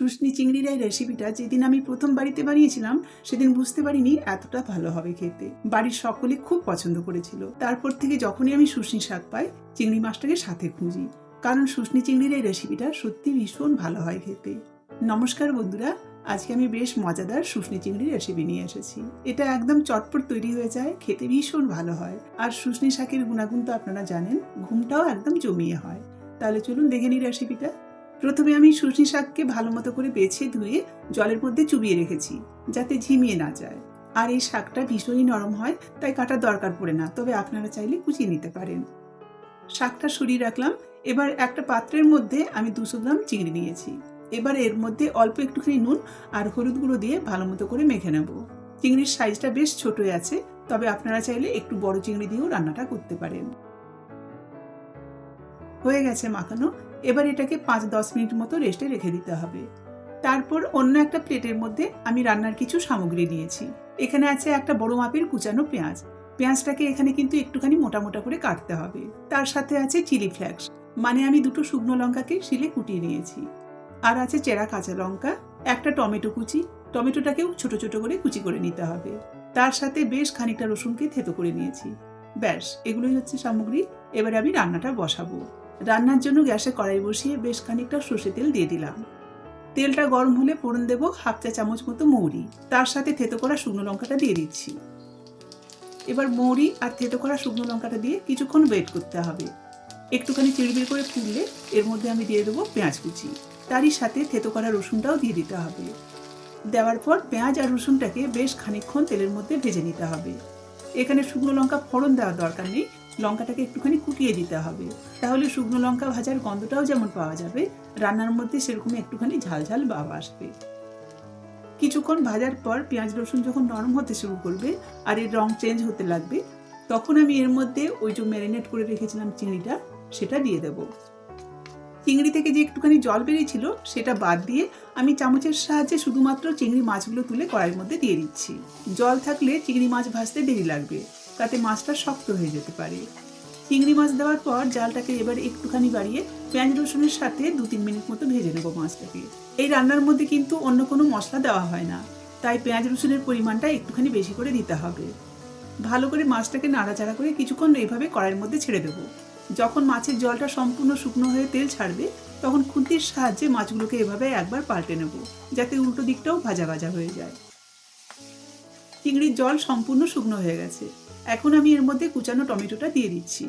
শুশনি চিংড়ির এই রেসিপিটা যেদিন আমি প্রথম বাড়িতে বানিয়েছিলাম, সেদিন বুঝতে পারিনি এতটা ভালো হবে খেতে। বাড়ির সকলে খুব পছন্দ করেছিল। তারপর থেকে যখনই আমি শুশনি শাক পাই, চিংড়ি মাছটাকে সাথে খুঁজি। কারণ শুশনি চিংড়ির এই রেসিপিটা সত্যি ভীষণ ভালো হয় খেতে। নমস্কার বন্ধুরা, আজকে আমি বেশ মজাদার শুশনি চিংড়ির রেসিপি নিয়ে এসেছি। এটা একদম চটপট তৈরি হয়ে যায়, খেতে ভীষণ ভালো হয়। আর শুশনি শাকের গুণাগুণ তো আপনারা জানেন, ঘুমটাও একদম জমিয়ে হয়। তাহলে চলুন দেখে নিই রেসিপিটা প্রথমে আমি শুশনি শাককে ভালো মতো করে বেছে ধুয়ে জলের মধ্যে চুবিয়ে রেখেছি, যাতে ঝিমিয়ে না যায়। আর এই শাকটা ভীষণই নরম হয়, তাই কাটার দরকার পড়ে না, তবে আপনারা চাইলে কুচিয়ে নিতে পারেন। শাকটা সরিয়ে রাখলাম, এবার একটা পাত্রের মধ্যে আমি দুশো গ্রাম চিংড়ি নিয়েছি। এবার এর মধ্যে অল্প একটুখানি নুন আর হলুদ গুঁড়ো দিয়ে ভালো মতো করে মেখে নেব। চিংড়ির সাইজটা বেশ ছোটই আছে, তবে আপনারা চাইলে একটু বড় চিংড়ি দিয়েও রান্নাটা করতে পারেন। হয়ে গেছে মাখানো এবার এটাকে পাঁচ দশ মিনিট মতো রেস্টে রেখে দিতে হবে। তারপর অন্য একটা প্লেটের মধ্যে আমি রান্নার কিছু সামগ্রী নিয়েছি। এখানে আছে একটা বড় মাপের কুচানো পেঁয়াজ। পেঁয়াজটাকে এখানে কিন্তু একটুখানি মোটা মোটা করে কাটতে হবে। তার সাথে আছে চিলি ফ্লেক্স। মানে আমি দুটো শুকনো লঙ্কাকে শিলে কুটিয়ে নিয়েছি। আর আছে চেরা কাঁচা লঙ্কা, একটা টমেটো কুচি। টমেটোটাকেও ছোট ছোট করে কুচি করে নিতে হবে। তার সাথে বেশ খানিকটা রসুনকে থেতো করে নিয়েছি। ব্যাস, এগুলোই হচ্ছে সামগ্রী। এবারে আমি রান্নাটা বসাবো। রান্নার জন্য গ্যাসে কড়াই বসিয়ে বেশ খানিকটা সর্ষে তেল দিয়ে দিলাম। তেলটা গরম হলে ফোড়ন দেবো হাফ চা চামচ মতো মৌরি। তার সাথে থেতো করা শুকনো লঙ্কাটা দিয়ে দিচ্ছি। এবার মৌরি আর থেতো করা শুকনো লঙ্কাটা দিয়ে কিছুক্ষণ ওয়েট করতে হবে। একটুখানি চিড়বিড় করে ফুললে এর মধ্যে আমি দিয়ে দেবো পেঁয়াজ কুচি। তারই সাথে থেতো করা রসুনটাও দিয়ে দিতে হবে। দেওয়ার পর পেঁয়াজ আর রসুনটাকে বেশ খানিকক্ষণ তেলের মধ্যে ভেজে নিতে হবে। এখানে শুকনো লঙ্কা ফোড়ন দেওয়ার দরকার নেই লঙ্কাটাকে একটুখানি কুটিয়ে দিতে হবে। তাহলে শুকনো লঙ্কা ভাজার গন্ধটাও যেমন পাওয়া যাবে, রান্নার মধ্যে সেরকম একটুখানি ঝাল ঝাল ভাব আসবে। কিছুক্ষণ ভাজার পর পেঁয়াজ রসুন যখন নরম হতে শুরু করবে আর এর রং চেঞ্জ হতে লাগবে, তখন আমি এর মধ্যে ওই যে ম্যারিনেট করে রেখেছিলাম চিংড়িটা, সেটা দিয়ে দেব। চিংড়ি থেকে যে একটুখানি জল বেরিয়েছিল, সেটা বাদ দিয়ে আমি চামচের সাহায্যে শুধুমাত্র চিংড়ি মাছগুলো তুলে কড়াইয়ের মধ্যে দিয়ে দিচ্ছি। জল থাকলে চিংড়ি মাছ ভাজতে দেরি লাগবে। তাতে মাছটা শক্ত হয়ে যেতে পারে। চিংড়ি মাছ দেওয়ার পর জালটাকে এবার একটুখানি বাড়িয়ে পেঁয়াজ রসুনের সাথে দু তিন মিনিট মতো ভেজে নেব মাছটাকে। এই রান্নার মধ্যে কিন্তু অন্য কোনো মশলা দেওয়া হয় না, তাই পেঁয়াজ রসুনের পরিমাণটা একটুখানি বেশি করে দিতে হবে। ভালো করে মাছটাকে নাড়াচাড়া করে কিছুক্ষণ এইভাবে কড়াইয়ের মধ্যে ছেড়ে দেবো। যখন মাছের জলটা সম্পূর্ণ শুকনো হয়ে তেল ছাড়বে, তখন খুন্তির সাহায্যে মাছগুলোকে এভাবে একবার পাল্টে নেব, যাতে উল্টো দিকটাও ভাজা ভাজা হয়ে যায়। চিংড়ির জল সম্পূর্ণ শুকনো হয়ে গেছে। এখন আমি এর মধ্যে কুচানো টমেটোটা দিয়ে দিচ্ছি।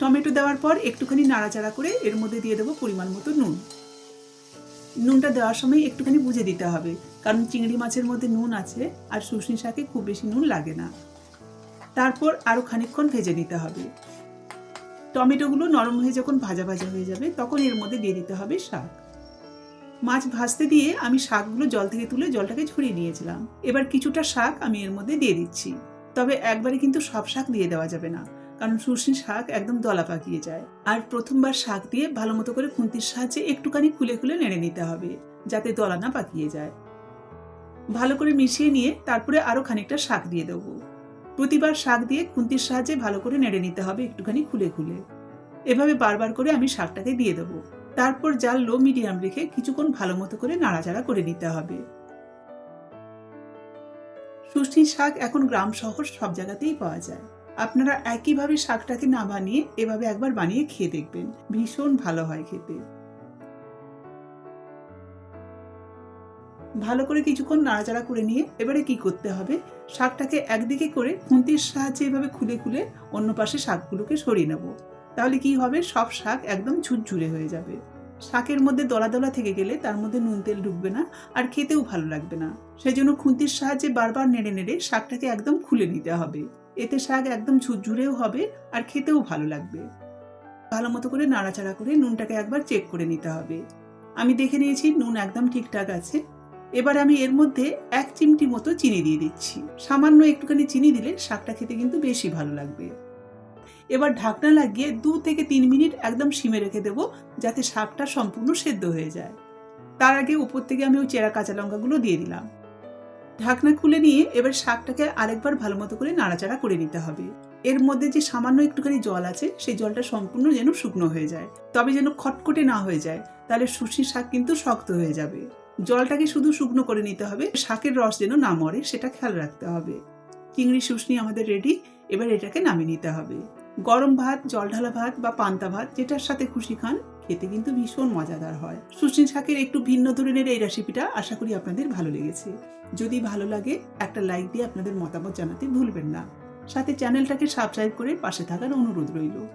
টমেটো দেওয়ার পর একটুখানি নাড়াচাড়া করে এর মধ্যে দিয়ে দেবো পরিমাণ মতো নুন। নুনটা দেওয়ার সময় একটুখানি বুঝে দিতে হবে, কারণ চিংড়ি মাছের মধ্যে নুন আছে আর শুশনি শাকে খুব বেশি নুন লাগে না। তারপর আরও খানিকক্ষণ ভেজে নিতে হবে। টমেটোগুলো নরম হয়ে যখন ভাজা ভাজা হয়ে যাবে, তখন এর মধ্যে দিয়ে দিতে হবে শাক। মাছ ভাজতে দিয়ে আমি শাকগুলো জল থেকে তুলে জলটাকে ঝরিয়ে নিয়েছিলাম। এবার কিছুটা শাক আমি এর মধ্যে দিয়ে দিচ্ছি। তবে একবারে কিন্তু সব শাক দিয়ে দেওয়া যাবে না, কারণ শুশনি শাক একদম দলা পাকিয়ে যায়। আর প্রথমবার শাক দিয়ে ভালো মতো করে খুন্তির সাহায্যে একটুখানি খুলে খুলে নেড়ে নিতে হবে, যাতে দলা না পাকিয়ে যায়। ভালো করে মিশিয়ে নিয়ে তারপরে আরও খানিকটা শাক দিয়ে দেবো। প্রতিবার শাক দিয়ে খুন্তির সাহায্যে ভালো করে নেড়ে নিতে হবে একটুখানি খুলে খুলে। এভাবে বারবার করে আমি শাকটাকে দিয়ে দেবো। তারপর জাল লো মিডিয়াম রেখে কিছুক্ষণ ভালো মতো করে নাড়াচাড়া করে নিতে হবে। শুষ্নি শাক এখন গ্রাম শহর সব জায়গাতেই পাওয়া যায়। আপনারা একইভাবে শাকটাকে না বানিয়ে এভাবে একবার বানিয়ে খেয়ে দেখবেন। ভীষণ ভালো হয় খেতে। ভালো করে কিছুক্ষণ নাড়াচাড়া করে নিয়ে এবারে কি করতে হবে? শাকটাকে একদিকে করে খুন্তির সাহায্যে এভাবে খুলে খুলে অন্য পাশে শাকগুলোকে সরিয়ে নেব। তাহলে কি হবে? সব শাক একদম ঝুরঝুরে হয়ে যাবে। শাকের মধ্যে দলা দলা থেকে গেলে তার মধ্যে নুন তেল ঢুকবে না আর খেতেও ভালো লাগবে না। সেই জন্য খুন্তির সাহায্যে বারবার নেড়ে নেড়ে শাকটাকে একদম খুলে নিতে হবে। এতে শাক একদম ঝুরঝুরেও হবে আর খেতেও ভালো লাগবে। ভালো মতো করে নাড়াচাড়া করে নুনটাকে একবার চেক করে নিতে হবে। আমি দেখে নিয়েছি নুন একদম ঠিকঠাক আছে। এবার আমি এর মধ্যে এক চিমটি মতো চিনি দিয়ে দিচ্ছি। সামান্য একটুখানি চিনি দিলে শাকটা খেতে কিন্তু বেশি ভালো লাগবে। এবার ঢাকনা লাগিয়ে দু থেকে তিন মিনিট একদম সিমে রেখে দেব যাতে শাকটা সম্পূর্ণ সেদ্ধ হয়ে যায়। তার আগে উপর থেকে আমি ওই চেরা কাঁচা লঙ্কাগুলো দিয়ে দিলাম। ঢাকনা খুলে নিয়ে এবার শাকটাকে আরেকবার ভালো মতো করে নাড়াচাড়া করে নিতে হবে। এর মধ্যে যে সামান্য একটুখানি জল আছে, সেই জলটা সম্পূর্ণ যেন শুকনো হয়ে যায়। তবে যেন খটখটে না হয়ে যায়, তাহলে শুষনি শাক কিন্তু শক্ত হয়ে যাবে। জলটাকে শুধু শুকনো করে নিতে হবে, শাকের রস যেন না মরে, সেটা খেয়াল রাখতে হবে। চিংড়ি শুষনি আমাদের রেডি এবার এটাকে নামিয়ে নিতে হবে। গরম ভাত, জলঢালা ভাত বা পান্তা ভাত, যেটার সাথে খুশি খান, খেতে কিন্তু ভীষণ মজাদার হয়। সুশ্রী শাকের একটু ভিন্ন ধরনের এই রেসিপিটা আশা করি আপনাদের ভালো লেগেছে। যদি ভালো লাগে, একটা লাইক দিয়ে আপনাদের মতামত জানাতে ভুলবেন না। সাথে চ্যানেলটাকে সাবস্ক্রাইব করে পাশে থাকার অনুরোধ রইল।